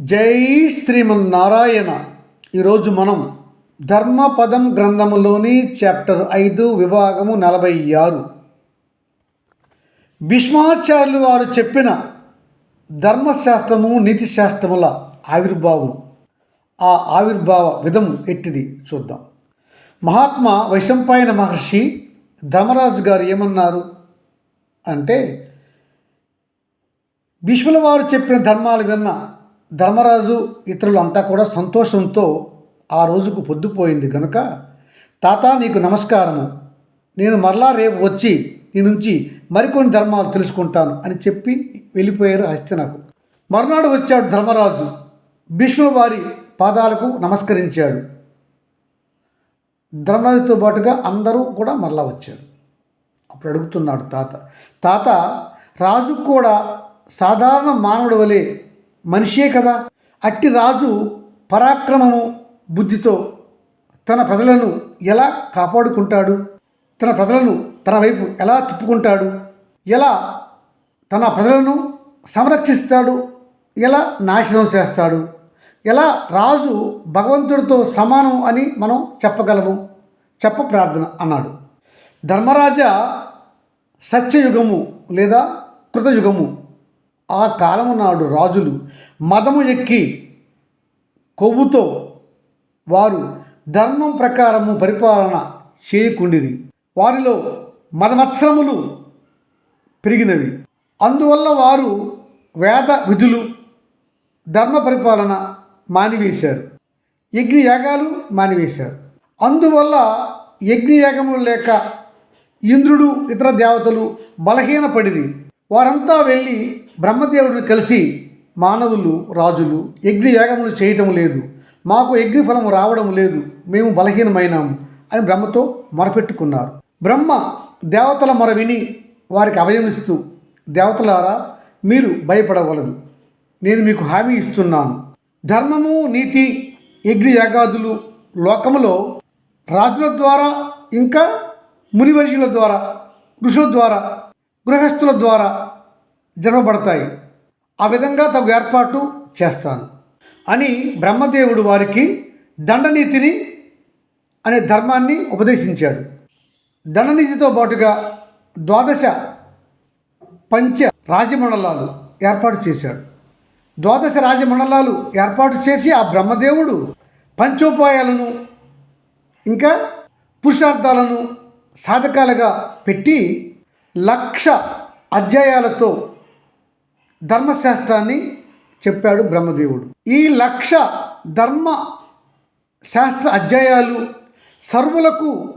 జై శ్రీమన్నారాయణ. ఈరోజు మనం ధర్మపదం గ్రంథములోని చాప్టర్ ఐదు విభాగము నలభై ఆరు. భీష్మాచార్యులు వారు చెప్పిన ధర్మశాస్త్రము నీతిశాస్త్రముల ఆవిర్భావం. ఆ ఆవిర్భావ విధం ఎట్టిది చూద్దాం. మహాత్మా వైశంపాయన మహర్షి ధర్మరాజు గారు ఏమన్నారు అంటే భీష్ముల వారు చెప్పిన ధర్మాలు విన్న ధర్మరాజు ఇతరులంతా కూడా సంతోషంతో ఆ రోజుకు పొద్దుపోయింది కనుక తాత నీకు నమస్కారము. నేను మరలా రేపు వచ్చి నీ నుంచి మరికొన్ని ధర్మాలు తెలుసుకుంటాను అని చెప్పి వెళ్ళిపోయారు హస్తినకు మర్నాడు వచ్చాడు ధర్మరాజు. భీష్ముల వారి పాదాలకు నమస్కరించాడు. ధర్మరాజుతో పాటుగా అందరూ కూడా మరలా వచ్చారు. అప్పుడు అడుగుతున్నాడు తాత తాత రాజు కూడా సాధారణ మానవుడు వలె మనిషే కదా. అట్టి రాజు పరాక్రమము బుద్ధితో తన ప్రజలను ఎలా కాపాడుకుంటాడు? తన ప్రజలను తన వైపు ఎలా తిప్పుకుంటాడు? ఎలా తన ప్రజలను సంరక్షిస్తాడు? ఎలా నాశనం చేస్తాడు? ఎలా రాజు భగవంతుడితో సమానం అని మనం చెప్పగలము? చెప్ప ప్రార్థన అన్నాడు. ధర్మరాజ సత్యయుగము లేదా కృతయుగము ఆ కాలము నాడు రాజులు మదము ఎక్కి కొవ్వుతో వారు ధర్మం ప్రకారము పరిపాలన చేయకుండిరి. వారిలో మదమత్సరములు పెరిగినవి. అందువల్ల వారు వేద విధులు ధర్మ పరిపాలన మానివేశారు. యజ్ఞయాగాలు మానివేశారు. అందువల్ల యజ్ఞయాగములు లేక ఇంద్రుడు ఇతర దేవతలు బలహీనపడిరి. వారంతా వెళ్ళి బ్రహ్మదేవుడిని కలిసి మానవులు రాజులు యజ్ఞయాగములు చేయటం లేదు. మాకు యజ్ఞఫలము రావడం లేదు. మేము బలహీనమైనాము అని బ్రహ్మతో మొరపెట్టుకున్నారు. బ్రహ్మ దేవతల మొర విని వారికి అభయమిస్తూ దేవతలారా మీరు భయపడవలదు. నేను మీకు హామీ ఇస్తున్నాను. ధర్మము నీతి యజ్ఞయాగాదులు లోకములో రాజుల ద్వారా ఇంకా మునివర్యుల ద్వారా ఋషుల ద్వారా గృహస్థుల ద్వారా జరగబడతాయి. ఆ విధంగా తగు ఏర్పాటు చేస్తాను. అని బ్రహ్మదేవుడు వారికి దండనీతిని అనే ధర్మాన్ని ఉపదేశించాడు. దండనీతితో పాటుగా ద్వాదశ పంచ రాజమండలాలు ఏర్పాటు చేశాడు. ద్వాదశ రాజమండలాలు ఏర్పాటు చేసి ఆ బ్రహ్మదేవుడు పంచోపాయాలను ఇంకా పురుషార్థాలను సాధకాలుగా పెట్టి లక్ష అధ్యాయాలతో ధర్మశాస్త్రాన్ని చెప్పాడు బ్రహ్మదేవుడు. ఈ లక్ష ధర్మ శాస్త్ర అధ్యాయాలు సర్వులకు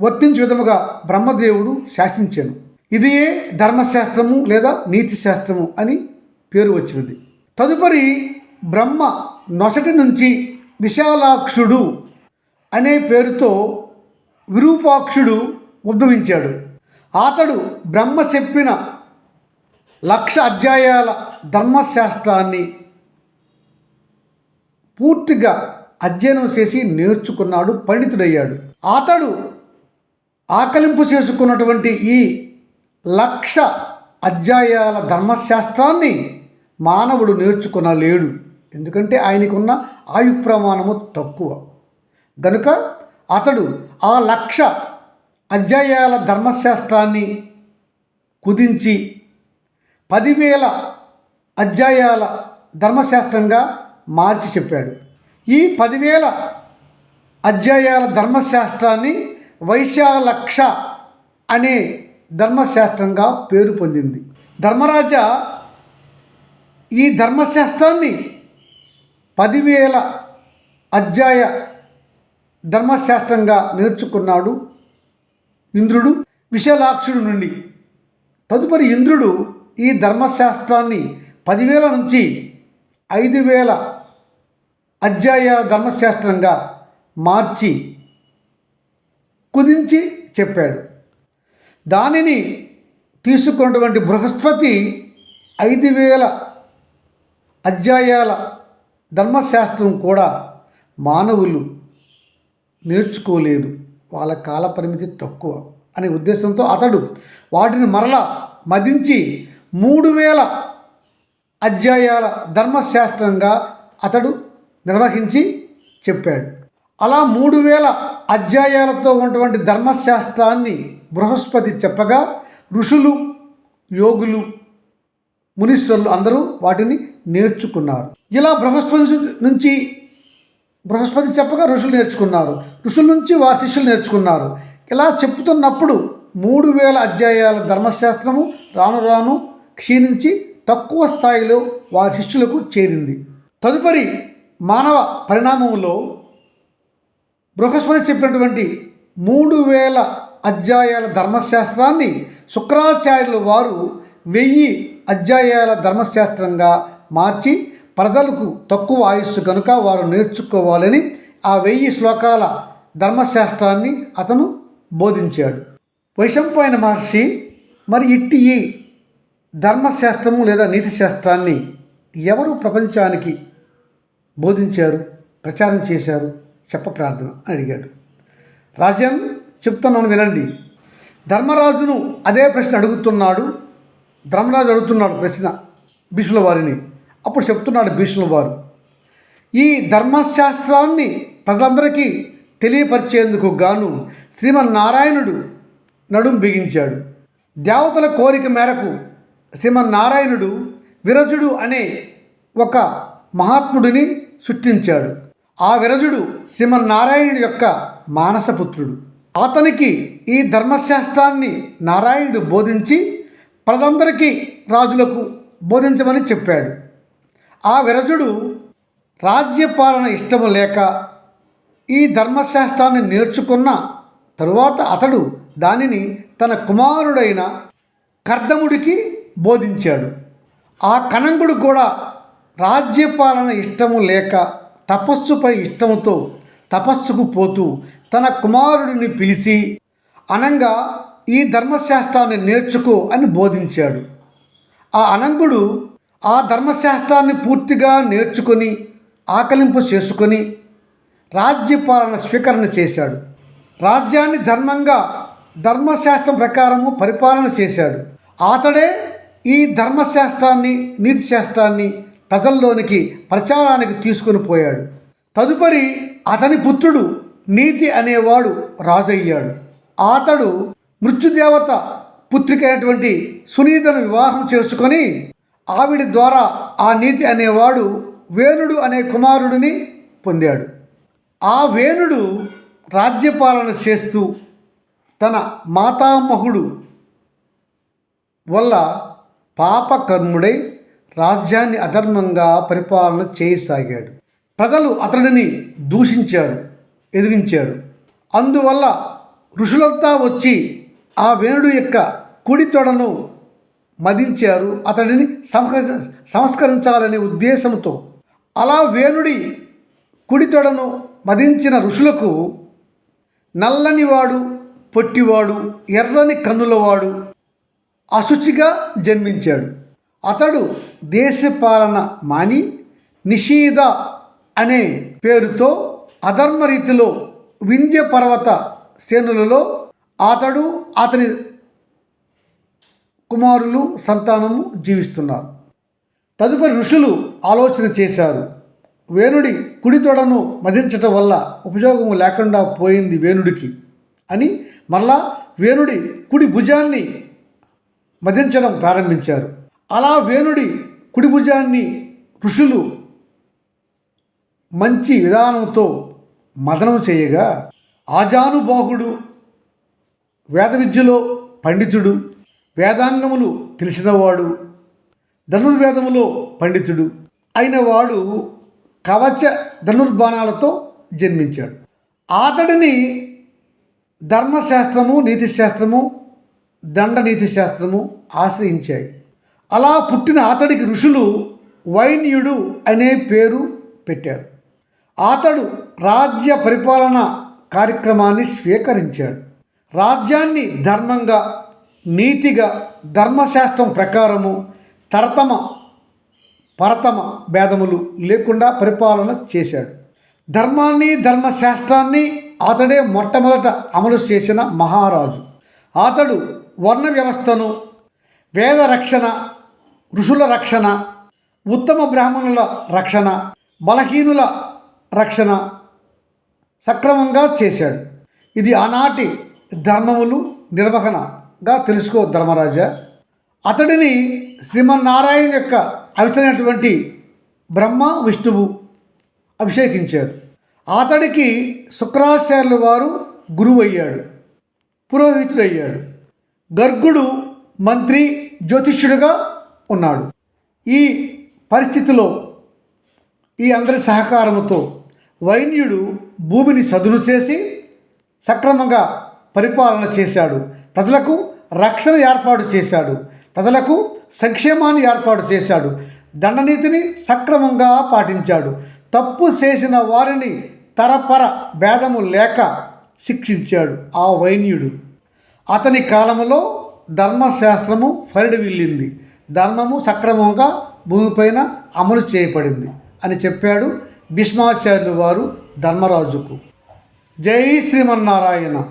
వర్తించే విధముగా బ్రహ్మదేవుడు శాసించాను. ఇదియే ధర్మశాస్త్రము లేదా నీతి శాస్త్రము అని పేరు వచ్చినది. తదుపరి బ్రహ్మ నొసటి నుంచి విశాలాక్షుడు అనే పేరుతో విరూపాక్షుడు ఉద్భవించాడు. అతడు బ్రహ్మ చెప్పిన లక్ష అధ్యాయాల ధర్మశాస్త్రాన్ని పూర్తిగా అధ్యయనం చేసి నేర్చుకున్నాడు పండితుడయ్యాడు. అతడు ఆకలింపు చేసుకున్నటువంటి ఈ లక్ష అధ్యాయాల ధర్మశాస్త్రాన్ని మానవుడు నేర్చుకున్న లేడు. ఎందుకంటే ఆయనకున్న ఆయు ప్రమాణము తక్కువ. గనుక అతడు ఆ లక్ష అధ్యాయాల ధర్మశాస్త్రాన్ని కుదించి పదివేల అధ్యాయాల ధర్మశాస్త్రంగా మార్చి చెప్పాడు. ఈ పదివేల అధ్యాయాల ధర్మశాస్త్రాన్ని వైశాలక్ష అనే ధర్మశాస్త్రంగా పేరు పొందింది. ధర్మరాజా ఈ ధర్మశాస్త్రాన్ని పదివేల అధ్యాయ ధర్మశాస్త్రంగా నేర్చుకున్నాడు ఇంద్రుడు విశాలాక్షుడు నుండి. తదుపరి ఇంద్రుడు ఈ ధర్మశాస్త్రాన్ని పదివేల నుంచి ఐదు వేల అధ్యాయ ధర్మశాస్త్రంగా మార్చి కుదించి చెప్పాడు. దానిని తీసుకున్నటువంటి బృహస్పతి ఐదు వేల అధ్యాయాల ధర్మశాస్త్రం కూడా మానవులు నేర్చుకోలేరు వాళ్ళ కాలపరిమితి తక్కువ అనే ఉద్దేశంతో అతడు వాటిని మరలా మదించి మూడు వేల అధ్యాయాల ధర్మశాస్త్రంగా అతడు నిర్వహించి చెప్పాడు. అలా మూడు వేల అధ్యాయాలతో ఉన్నటువంటి ధర్మశాస్త్రాన్ని బృహస్పతి చెప్పగా ఋషులు యోగులు మునీశ్వరులు అందరూ వాటిని నేర్చుకున్నారు. ఇలా బృహస్పతి నుంచి బృహస్పతి చెప్పగా ఋషులు నేర్చుకున్నారు. ఋషుల నుంచి వారి శిష్యులు నేర్చుకున్నారు. ఇలా చెప్తున్నప్పుడు మూడు వేల అధ్యాయాల ధర్మశాస్త్రము రాను రాను క్షీణించి తక్కువ స్థాయిలో వారి శిష్యులకు చేరింది. తదుపరి మానవ పరిణామంలో బృహస్పతి చెప్పినటువంటి మూడు వేల అధ్యాయాల ధర్మశాస్త్రాన్ని శుక్రాచార్యుల వారు వెయ్యి అధ్యాయాల ధర్మశాస్త్రంగా మార్చి ప్రజలకు తక్కువ ఆయుస్సు కనుక వారు నేర్చుకోవాలని ఆ వెయ్యి శ్లోకాల ధర్మశాస్త్రాన్ని అతను బోధించాడు. వైశంపాయన మహర్షి మరి ఇట్టి ఈ ధర్మశాస్త్రము లేదా నీతి శాస్త్రాన్ని ఎవరు ప్రపంచానికి బోధించారు ప్రచారం చేశారు? చెప్ప ప్రార్థన అని అడిగాడు. రాజన్ చెప్తున్నాను వినండి. ధర్మరాజును అదే ప్రశ్న అడుగుతున్నాడు ధర్మరాజు అడుగుతున్నాడు ప్రశ్న భీష్ముల వారిని. అప్పుడు చెప్తున్నాడు భీష్ముల వారు ఈ ధర్మశాస్త్రాన్ని ప్రజలందరికీ తెలియపరిచేందుకు గాను శ్రీమన్నారాయణుడు నడుం బిగించాడు. దేవతల కోరిక మేరకు శ్రీమన్నారాయణుడు విరజుడు అనే ఒక మహాత్ముడిని సృష్టించాడు. ఆ విరజుడు శ్రీమన్నారాయణుడి యొక్క మానసపుత్రుడు. అతనికి ఈ ధర్మశాస్త్రాన్ని నారాయణుడు బోధించి ప్రజలందరికీ రాజులకు బోధించమని చెప్పాడు. ఆ విరజుడు రాజ్యపాలన ఇష్టము లేక ఈ ధర్మశాస్త్రాన్ని నేర్చుకున్న తరువాత అతడు దానిని తన కుమారుడైన కర్దముడికి బోధించాడు. ఆ కనంగుడు కూడా రాజ్యపాలన ఇష్టము లేక తపస్సుపై ఇష్టముతో తపస్సుకు పోతూ తన కుమారుడిని పిలిచి అనంగా ఈ ధర్మశాస్త్రాన్ని నేర్చుకో అని బోధించాడు. ఆ అనంగుడు ఆ ధర్మశాస్త్రాన్ని పూర్తిగా నేర్చుకొని ఆకలింపు చేసుకొని రాజ్యపాలన స్వీకరణ చేశాడు. రాజ్యాన్ని ధర్మంగా ధర్మశాస్త్రం ప్రకారము పరిపాలన చేశాడు. అతడే ఈ ధర్మశాస్త్రాన్ని నీతిశాస్త్రాన్ని ప్రజల్లోనికి ప్రచారానికి తీసుకుని పోయాడు. తదుపరి అతని పుత్రుడు నీతి అనేవాడు రాజయ్యాడు. అతడు మృత్యుదేవత పుత్రిక అయినటువంటి సునీతను వివాహం చేసుకొని ఆవిడ ద్వారా ఆ నీతి అనేవాడు వేణుడు అనే కుమారుడిని పొందాడు. ఆ వేణుడు రాజ్యపాలన చేస్తూ తన మాతామహుడు వల్ల పాపకర్ముడై రాజ్యాన్ని అధర్మంగా పరిపాలన చేయసాగాడు. ప్రజలు అతడిని దూషించారు ఎదిరించారు. అందువల్ల ఋషులంతా వచ్చి ఆ వేణుడు యొక్క కుడి తొడను మదించారు అతడిని సంస్క సంస్కరించాలనే ఉద్దేశంతో. అలా వేణుడి కుడి తొడను మదించిన ఋషులకు నల్లనివాడు పొట్టివాడు ఎర్రని కన్నులవాడు అశుచిగా జన్మించాడు. అతడు దేశపాలన మాని నిషీద అనే పేరుతో అధర్మ రీతిలో వింధ్య పర్వత శ్రేణులలో అతడు అతని కుమారులు సంతానము జీవిస్తున్నారు. తదుపరి ఋషులు ఆలోచన చేశారు. వేణుడి కుడి తొడను మదించటం వల్ల ఉపయోగం లేకుండా పోయింది వేణుడికి అని మరలా వేణుడి కుడి భుజాన్ని మదించడం ప్రారంభించారు. అలా వేణుడి కుడి భుజాన్ని ఋషులు మంచి విధానంతో మదనం చేయగా ఆజానుబాహుడు వేద విద్యలో పండితుడు వేదాంగములు తెలిసినవాడు ధనుర్వేదములో పండితుడు అయిన వాడు కవచ ధనుర్బాణాలతో జన్మించాడు. అతడిని ధర్మశాస్త్రము నీతిశాస్త్రము దండ నీతిశాస్త్రము ఆశ్రయించాయి. అలా పుట్టిన అతడికి ఋషులు వైన్యుడు అనే పేరు పెట్టారు. అతడు రాజ్య పరిపాలన కార్యక్రమాన్ని స్వీకరించాడు. రాజ్యాన్ని ధర్మంగా నీతిగా ధర్మశాస్త్రం ప్రకారము తరతమ పరతమ భేదములు లేకుండా పరిపాలన చేశాడు. ధర్మాన్ని ధర్మశాస్త్రాన్ని అతడే మొట్టమొదట అమలు చేసిన మహారాజు. అతడు వర్ణ వ్యవస్థను వేద రక్షణ ఋషుల రక్షణ ఉత్తమ బ్రాహ్మణుల రక్షణ బలహీనుల రక్షణ సక్రమంగా చేశాడు. ఇది ఆనాటి ధర్మములు నిర్వహణగా తెలుసుకో ధర్మరాజా. అతడిని శ్రీమన్నారాయణ యొక్క అవిసినటువంటి బ్రహ్మ విష్ణువు అభిషేకించారు అతడికి శుక్రాచార్యుల వారు గురువు అయ్యాడు పురోహితుడయ్యాడు. గర్గుడు మంత్రి జ్యోతిష్యుడిగా ఉన్నాడు. ఈ పరిస్థితిలో ఈ అందరి సహకారముతో వైన్యుడు భూమిని చదును చేసి సక్రమంగా పరిపాలన చేశాడు. ప్రజలకు రక్షణ ఏర్పాటు చేశాడు. ప్రజలకు సంక్షేమాన్ని ఏర్పాటు చేశాడు. దండనీతిని సక్రమంగా పాటించాడు. తప్పు చేసిన వారిని తరపర భేదము లేక శిక్షించాడు ఆ వైన్యుడు. అతని కాలంలో ధర్మశాస్త్రము ఫరిడివిల్లింది ధర్మము సక్రమంగా భూమిపైన అమలు చేయబడింది అని చెప్పాడు భీష్మాచార్యులు వారు ధర్మరాజుకు. జై శ్రీమన్నారాయణ.